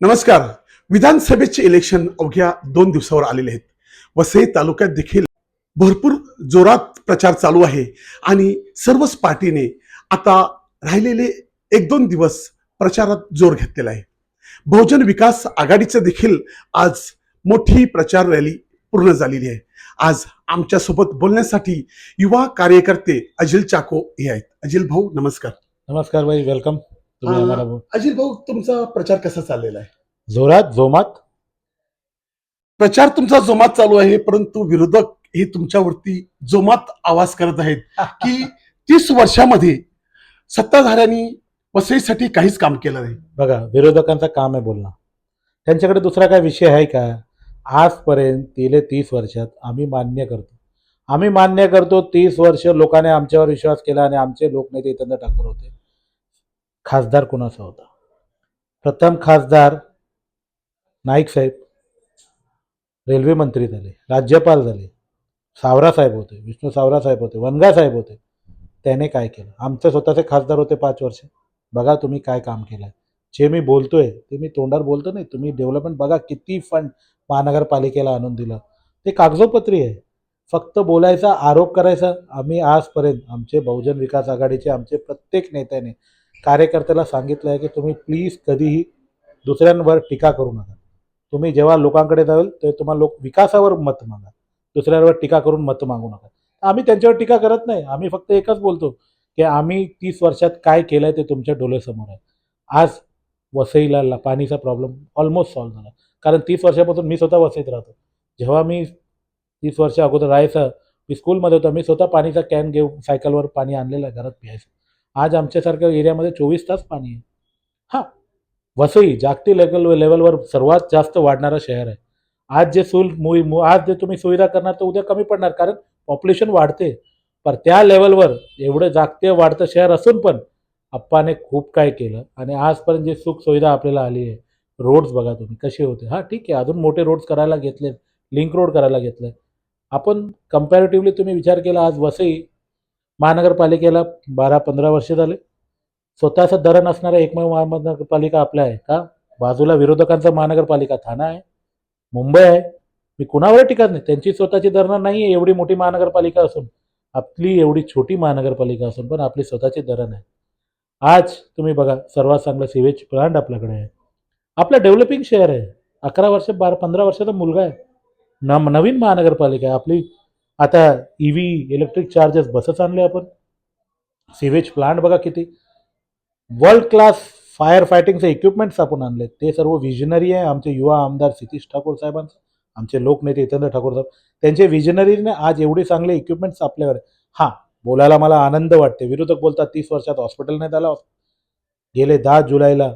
नमस्कार. विधानसभेचे इलेक्शन अवघ्या दोन दिवसावर आलेले आहेत. वसई तालुक्यात देखील भरपूर जोरात प्रचार चालू आहे आणि सर्वच पार्टीने आता राहिलेले एक दोन दिवस प्रचारात जोर घेतलेला आहे. बहुजन विकास आघाडीचं देखील आज मोठी प्रचार रॅली पूर्ण झालेली आहे. आज आमच्यासोबत बोलण्यासाठी युवा कार्यकर्ते अजिल चाको हे आहेत. अजिल भाऊ नमस्कार. नमस्कार भाई वेलकम तुम्ही. आम्हाला बोल- अजिल भाऊ तुमचा प्रचार कसा चाललेला आहे? जोरात जोमात? प्रचार तुमचा जोमात चालू आहे परंतु विरोधक हे तुमच्यावरती जोमात आवाज करत आहेत की तीस वर्षामध्ये सत्ताधाऱ्यांनी वसईसाठी काहीच काम केलं नाही. बघा विरोधकांचं काम आहे बोलणं. त्यांच्याकडे दुसरा काय विषय आहे का? आजपर्यंत गेले तीस वर्षात आम्ही मान्य करतो. आम्ही मान्य करतो तीस वर्ष लोकांनी आमच्यावर विश्वास केला आणि आमचे लोकनेते इतंद ठाकूर होते. खासदार कुणाचा होता? प्रथम खासदार नाईक साहेब रेल्वे मंत्री झाले राज्यपाल झाले सावरा साहेब होते विष्णू सावरा साहेब होते वनगा साहेब होते. त्याने काय केलं? आमचे स्वतःचे खासदार होते पाच वर्ष. बघा तुम्ही काय काम केलं जे मी बोलतोय ते मी तोंडावर बोलतो नाही. तुम्ही डेव्हलपमेंट बघा किती फंड महानगरपालिकेला आणून दिलं. ते कागदोपत्री आहे. फक्त बोलायचा आरोप करायचा. आम्ही आजपर्यंत आमचे बहुजन विकास आघाडीचे आमचे प्रत्येक नेत्याने कार्यकर्त्याला सांगितलं आहे की तुम्ही प्लीज कधीही दुसऱ्यांवर टीका करू नका. तुम्ही जेव्हा लोकांकडे जाल ते तुम्हाला लोक विकासावर मत मागा. दुसऱ्यांवर टीका करून मत मागू नका. आम्ही त्यांच्यावर टीका करत नाही. आम्ही फक्त एकच बोलतो की आम्ही तीस वर्षात काय केलं आहे ते तुमच्या डोळ्यासमोर आहे. आज वसईला ला- पाणीचा प्रॉब्लेम ऑलमोस्ट सॉल्व्ह झाला. कारण तीस वर्षापासून मी स्वतः वसईत राहतो. जेव्हा मी तीस वर्षा अगोदर राहायचं मी स्कूलमध्ये होतो मी स्वतः पाणीचा कॅन घेऊन सायकलवर पाणी आणलेलं आहे घरात प्यायचं. आज आमच्यासारख्या एरियामध्ये चोवीस तास पाणी आहे. हां वसई जागतिक लेवल लेवलवर सर्वात जास्त वाढणारं शहर आहे. आज जे सुल मुई मु- आज जे तुम्ही सुविधा करणार तर उद्या कमी पडणार कारण पॉप्युलेशन वाढते. पर त्या लेवलवर एवढं जागतिक वाढतं शहर असून पण अप्पाने खूप काय केलं. आणि आजपर्यंत जे सुख सुविधा आपल्याला आली आहे रोड्स बघा तुम्ही कसे होते. हां ठीक आहे अजून मोठे रोड्स करायला घेतले लिंक रोड करायला घेतले आपण कम्पॅरेटिव्हली तुम्ही विचार केला आज वसई महानगरपालिकेला बारा पंधरा वर्ष झाले. स्वतःचं धरण असणारं एकमेव महानगरपालिका आपल्या आहे का? बाजूला विरोधकांचा महानगरपालिका ठाणा आहे. मुंबई आहे. मी कुणावर टीका नाही. त्यांची स्वतःची धरणं नाही आहे एवढी मोठी महानगरपालिका असून. आपली एवढी छोटी महानगरपालिका असून पण आपली स्वतःची धरण आहे. आज तुम्ही बघा सर्वात चांगलं सिवेज प्लांट आपल्याकडे आहे. आपलं डेव्हलपिंग शहर आहे. अकरा वर्ष बारा पंधरा वर्षाचा मुलगा आहे. न नवीन महानगरपालिका आहे. आपली आता ई व्ही इलेक्ट्रिक चार्जेस बसच आणले आपण. सिवेज प्लांट बघा किती. वर्ल्ड क्लास फायर फायटिंगचे इक्विपमेंट्स आपण आणले. ते सर्व विजनरी आहे. आमचे युवा आमदार सितीश ठाकूर साहेबांचं आमचे लोकनेते हितेंद्र ठाकूर साहेब. त्यांचे विजनरीने आज एवढे चांगले इक्विपमेंट्स आपल्याकडे. हां बोलायला मला आनंद वाटते. विरोधक बोलतात तीस वर्षात हॉस्पिटल नाही आला गेले दहा जुलैला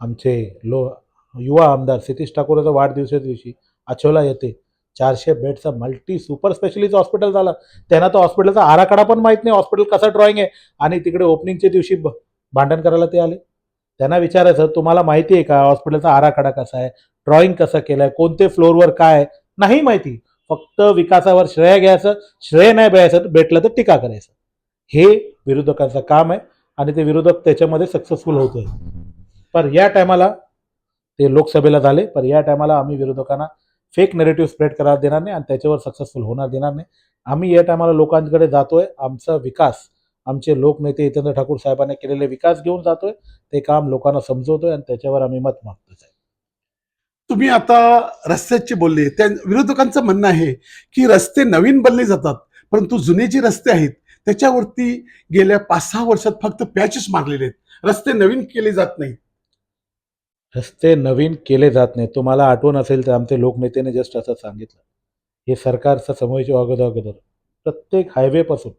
आमचे लो युवा आमदार सितीश ठाकूरचा वाढदिवसाच्या दिवशी अचोला येते. चारशे बेडचं मल्टी सुपर स्पेशलिस्ट हॉस्पिटल झालं. त्यांना तर हॉस्पिटलचा आराखडा पण माहीत नाही हॉस्पिटल कसं ड्रॉइंग आहे. आणि तिकडे ओपनिंगच्या दिवशी ब- भांडण करायला ते आले. त्यांना विचारायचं तुम्हाला माहिती आहे का हॉस्पिटलचा आराखडा कसा आहे? ड्रॉइंग कसं केलं आहे कोणते फ्लोअरवर काय नाही माहिती. फक्त विकासावर श्रेय घ्यायचं. श्रेय नाही भेटायचं भेटलं तर टीका करायचं. हे विरोधकांचं काम आहे आणि ते विरोधक त्याच्यामध्ये सक्सेसफुल होतोय. पण या टायमाला ते लोकसभेला झाले. पण या टायमाला आम्ही विरोधकांना फेक नेरेटिव्ह स्प्रेड करायला देणार नाही आणि त्याच्यावर सक्सेसफुल होणार देणार नाही. आम्ही या टायमाला लोकांकडे जातोय आमचा विकास आमचे लोकनेते हितेंद्र ठाकूर साहेबांनी केलेले विकास घेऊन जातोय ते काम लोकांना समजवतोय आणि त्याच्यावर आम्ही मत मागतोय तुम्ही आता रस्त्याचे बोलले त्या विरोधकांचं म्हणणं आहे की रस्ते नवीन बनले जातात परंतु जुने जे रस्ते आहेत त्याच्यावरती गेल्या पाच सहा वर्षात फक्त पॅचेस मारलेले आहेत. रस्ते नवीन केले जात नाहीत. रस्ते नवीन केले जात नाही तुम्हाला आठवण असेल तर आमचे लोकनेतेने जस्ट असं सांगितलं. हे सरकारचं समोरच्या अगोदर अगोदर प्रत्येक हायवेपासून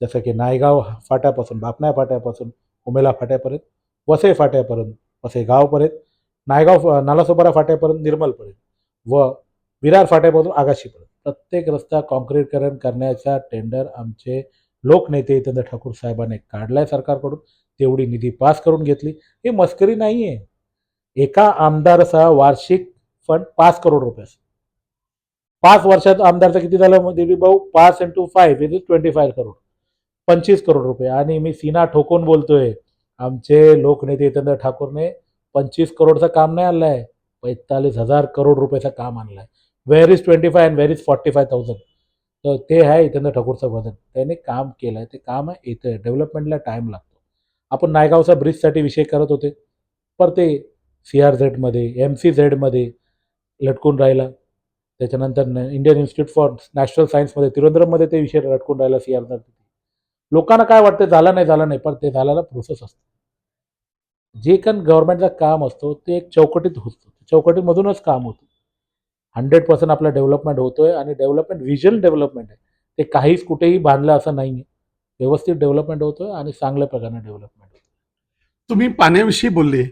जसं की नायगाव फाट्यापासून बापण्या फाट्यापासून उमेला फाट्यापर्यंत वसे फाट्यापर्यंत वसे गावपर्यंत नायगाव नालासोपारा फाट्यापर्यंत निर्मलपर्यंत व विरार फाट्यापासून आगाशीपर्यंत. प्रत्येक रस्ता कॉन्क्रीटकरण करण्याचा टेंडर आमचे लोकनेते हितेंद्र ठाकूर साहेबांनी काढलाय सरकारकडून. तेवढी निधी पास करून घेतली. ही मस्करी नाही आहे एका आमदाराचा वार्षिक फंड पाच करोड रुपये पाच वर्षात आमदारचं किती झालं मग दिलीप भाऊ? पाच into five is twenty five crore. पंचवीस करोड रुपये. आणि मी सीना ठोकून बोलतोय आमचे लोकनेते हितेंद्र ठाकूरने पंचवीस करोडचं काम नाही आणलं आहे पैतालीस हजार करोड रुपयाचं काम आणलं आहे where is twenty five and where is forty five thousand तर ते आहे हितेंद्र ठाकूरचं वजन. त्याने काम केलं आहे ते काम आहे येतं डेव्हलपमेंटला टाईम लागतो. आपण नायगावचा ब्रिजसाठी विषय करत होते. पर ते सी आर झेडमध्ये एम सी झेडमध्ये लटकून राहिला. त्याच्यानंतर न- इंडियन इन्स्टिट्यूट फॉर नॅशनल सायन्समध्ये तिरुवनंतपुरममध्ये ते विषय लटकून राहिला सी आर झेड लोकांना काय वाटतं झालं नाही झालं नाही पण ते झाल्याला प्रोसेस असतो. जे पण गव्हर्नमेंटचं काम असतो ते एक चौकटीत होतं. चौकटीमधूनच काम होतं. हंड्रेड पर्सेंट आपलं डेव्हलपमेंट होतोय आणि डेव्हलपमेंट व्हिज्युअल डेव्हलपमेंट आहे. ते काहीच कुठेही बांधलं असं नाही आहे व्यवस्थित डेव्हलपमेंट होतोय आणि चांगल्या प्रकारे डेव्हलपमेंट तुम्ही पाण्याविषयी बोलले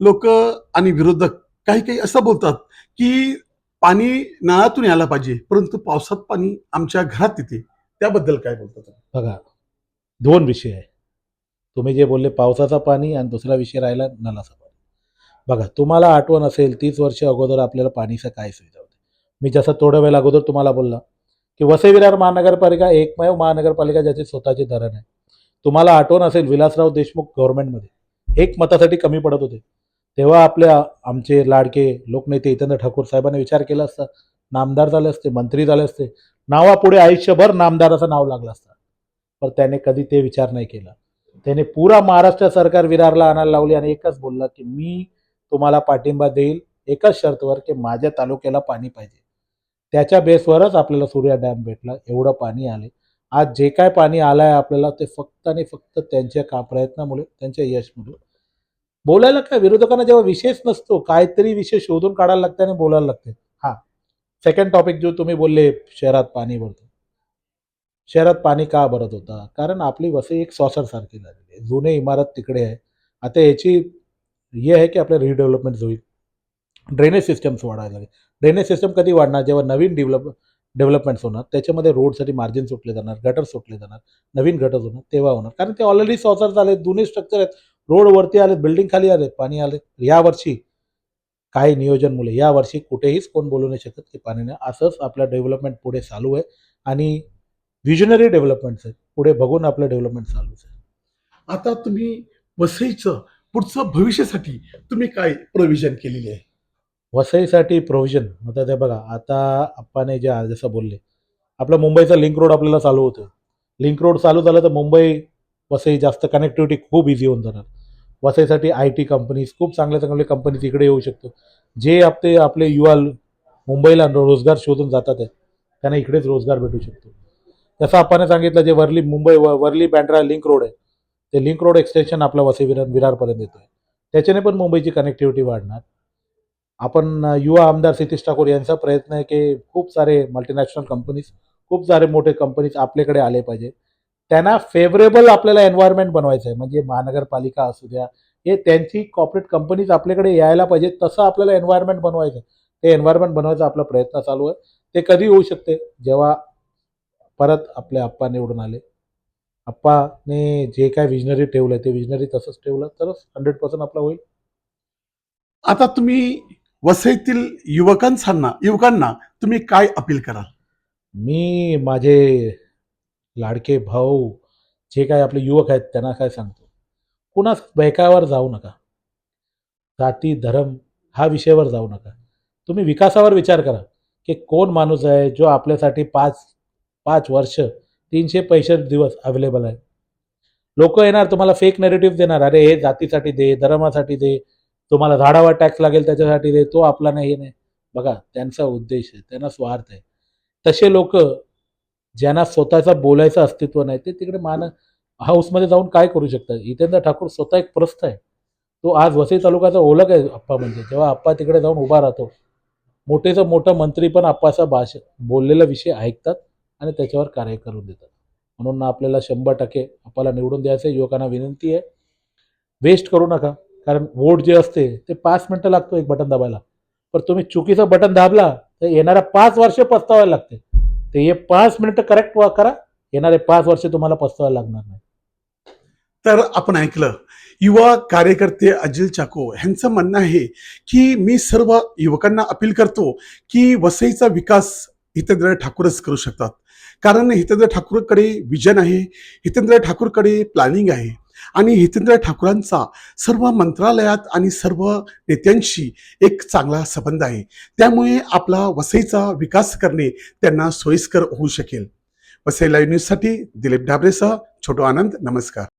लोक आणि विरोधक काही काही असं बोलतात की पाणी नळातून यायला पाहिजे परंतु पावसात पाणी आमच्या घरात येते. त्याबद्दल काय बोलतात बघा दोन विषय आहे. तुम्ही जे बोलले पावसाचा पाणी आणि दुसरा विषय राहिला नळाचा पाणी. बघा तुम्हाला आठवण असेल तीस वर्ष अगोदर आपल्याला पाणीचं काय सुविधा होती. मी जसं थोड्या वेळ अगोदर तुम्हाला बोलला की वसई विरार महानगरपालिका एकमेव महानगरपालिका ज्याची स्वतःची धरण आहे. तुम्हाला आठवण असेल विलासराव देशमुख गव्हर्नमेंटमध्ये एक मतासाठी कमी पडत होते. तेव्हा आपल्या आमचे लाडके लोकनेते हितेंद्र ठाकूर साहेबांनी विचार केला असता. नामदार झाले असते मंत्री झाले असते. नावापुढे आयुष्यभर नामदाराचं नाव लागलं असतं. पण त्याने कधी ते विचार नाही केला. त्याने पुरा महाराष्ट्र सरकार विरारला आणायला लावली आणि एकच बोलला की मी तुम्हाला पाठिंबा देईल एकाच शर्तवर की माझ्या तालुक्याला पाणी पाहिजे. त्याच्या बेसवरच आपल्याला सूर्या डॅम भेटला. एवढं पाणी आले. आज जे काय पाणी आलं आहे आपल्याला ते फक्त आणि फक्त त्यांच्या का प्रयत्नामुळे त्यांच्या यशमुळे. बोलायला काय विरोधकांना जेव्हा विशेष नसतो काहीतरी विषय शोधून काढायला लागते आणि बोलायला लागते हां. सेकंड टॉपिक जो तुम्ही बोलले शहरात पाणी भरतो. शहरात पाणी का भरत होता? कारण आपली वसई एक सॉसरसारखी झालेली आहे. जुने इमारत तिकडे आहे. आता याची हे आहे की आपलं रिडेव्हलपमेंट होईल. ड्रेनेज सिस्टम्स वाढायला लागेल. ड्रेनेज सिस्टम कधी वाढणार? जेव्हा नवीन डेव्हलप डेव्हलपमेंट्स होणार त्याच्यामध्ये रोडसाठी मार्जिन सुटले जाणार गटर सुटले जाणार नवीन गटर होणार तेव्हा होणार. कारण ते ऑलरेडी सॉसर झाले दोन्ही स्ट्रक्चर आहेत. रोडवरती आले बिल्डिंग खाली आले पाणी आले यावर्षी काही नियोजन मुले यावर्षी कुठेहीच कोण बोलू नाही शकत की पाणी नाही असंच आपलं डेव्हलपमेंट पुढे चालू आहे आणि विजनरी डेव्हलपमेंट्स आहेत. पुढे बघून आपलं डेव्हलपमेंट चालूच आहे. आता तुम्ही वसईचं पुढचं भविष्यासाठी तुम्ही काय प्रोव्हिजन केलेली आहे? वसईसाठी प्रोव्हिजन आता ते बघा आता आप्पाने जे जसं बोलले आपलं मुंबईचा लिंक रोड आपल्याला चालू होतं लिंक रोड चालू झालं तर मुंबई वसई जास्त कनेक्टिव्हिटी खूप इझी होऊन जाणार. वसईसाठी आय टी कंपनीज खूप चांगल्या चांगल्या कंपनीज इकडे येऊ शकतो. जे आपले आपले युवा मुंबईला रोजगार शोधून जातात आहे त्यांना इकडेच रोजगार भेटू शकतो. जसं आपण सांगितलं जे वर्ली मुंबई व- वर्ली बँड्रा लिंक रोड आहे ते लिंक रोड एक्सटेन्शन आपला वसई विरार विरारपर्यंत येतो आहे त्याच्याने पण मुंबईची कनेक्टिव्हिटी वाढणार. आपण युवा आमदार सतीश ठाकूर यांचा प्रयत्न आहे की खूप सारे मल्टीनॅशनल कंपनीज खूप सारे मोठे कंपनीज आपल्याकडे आले पाहिजे. त्यांना फेवरेबल आपल्याला एन्व्हायरमेंट बनवायचं आहे. म्हणजे महानगरपालिका असू द्या हे त्यांची कॉर्पोरेट कंपनीज आपल्याकडे यायला पाहिजे तसं आपल्याला एन्व्हायरमेंट बनवायचं आहे. ते एन्व्हायरमेंट बनवायचा आपला प्रयत्न चालू आहे. ते कधी होऊ शकते? जेव्हा परत आपले आप्पा निवडून आले. आप्पाने जे काय विजनरी ठेवलं ते विजनरी तसंच ठेवलं तरच हंड्रेड पर्सेंट आपला होईल. आता तुम्ही वसईतील युवकांसांना युवकांना तुम्ही काय अपील कराल? मी माझे लाडके भाऊ जे काय आपले युवक आहेत त्यांना काय सांगतो? कुणाच बैकावर जाऊ नका. जाती धर्म हा विषयावर जाऊ नका. तुम्ही विकासावर विचार करा की कोण माणूस आहे जो आपल्यासाठी पाच पाच वर्ष तीनशे पैसे दिवस अवेलेबल आहे. लोक येणार तुम्हाला फेक नेरेटिव्ह देणार. अरे हे जातीसाठी दे धर्मासाठी दे तुम्हाला झाडावर टॅक्स लागेल त्याच्यासाठी दे तो आपला नाही हे नाही. बघा त्यांचा उद्देश आहे त्यांना स्वार्थ आहे. तसे लोक ज्यांना स्वतःचा बोलायचं अस्तित्व नाही ते तिकडे मान हाऊसमध्ये जाऊन काय करू शकतात? हितेंद्र ठाकूर स्वतः एक प्रस्थ आहे. तो आज वसई तालुक्याचा ओळख आहे आप्पा म्हणजे. जेव्हा आप्पा तिकडे जाऊन उभा राहतो मोठेचं मोठं मंत्री पण आप्पाचा भाषा बोललेला विषय ऐकतात आणि त्याच्यावर कार्य करून देतात. म्हणून ना आपल्याला शंभर टक्के आपल्याला निवडून द्यायचं आहे युवकांना विनंती आहे. वेस्ट करू नका. कारण वोट जे असते ते पाच मिनटं लागतो एक बटन दाबायला. पण तुम्ही चुकीचं बटन दाबला तर येणाऱ्या पाच वर्ष पस्तावायला लागते. ते हे पाच मिनिटं करेक्ट करा येणारे पाच वर्ष तुम्हाला पस्तावायला लागणार नाही. तर आपण ऐकलं युवा कार्यकर्ते अजिल चाको यांचं म्हणणं आहे की मी सर्व युवकांना अपील करतो की वसईचा विकास हितेंद्र ठाकूरच करू शकतात. कारण हितेंद्र ठाकूरकडे विजन आहे हितेंद्र ठाकूरकडे प्लॅनिंग आहे. आणि हितेंद्र ठाकूरांचा सर्व मंत्रालयात आणि सर्व नेत्यांशी एक चांगला संबंध आहे. त्यामुळे आपला वसईचा विकास करणे त्यांना सोयीस्कर होऊ शकेल. वसई लाईव्ह न्यूजसाठी दिलीप ढाबरेसह छोटो आनंद नमस्कार.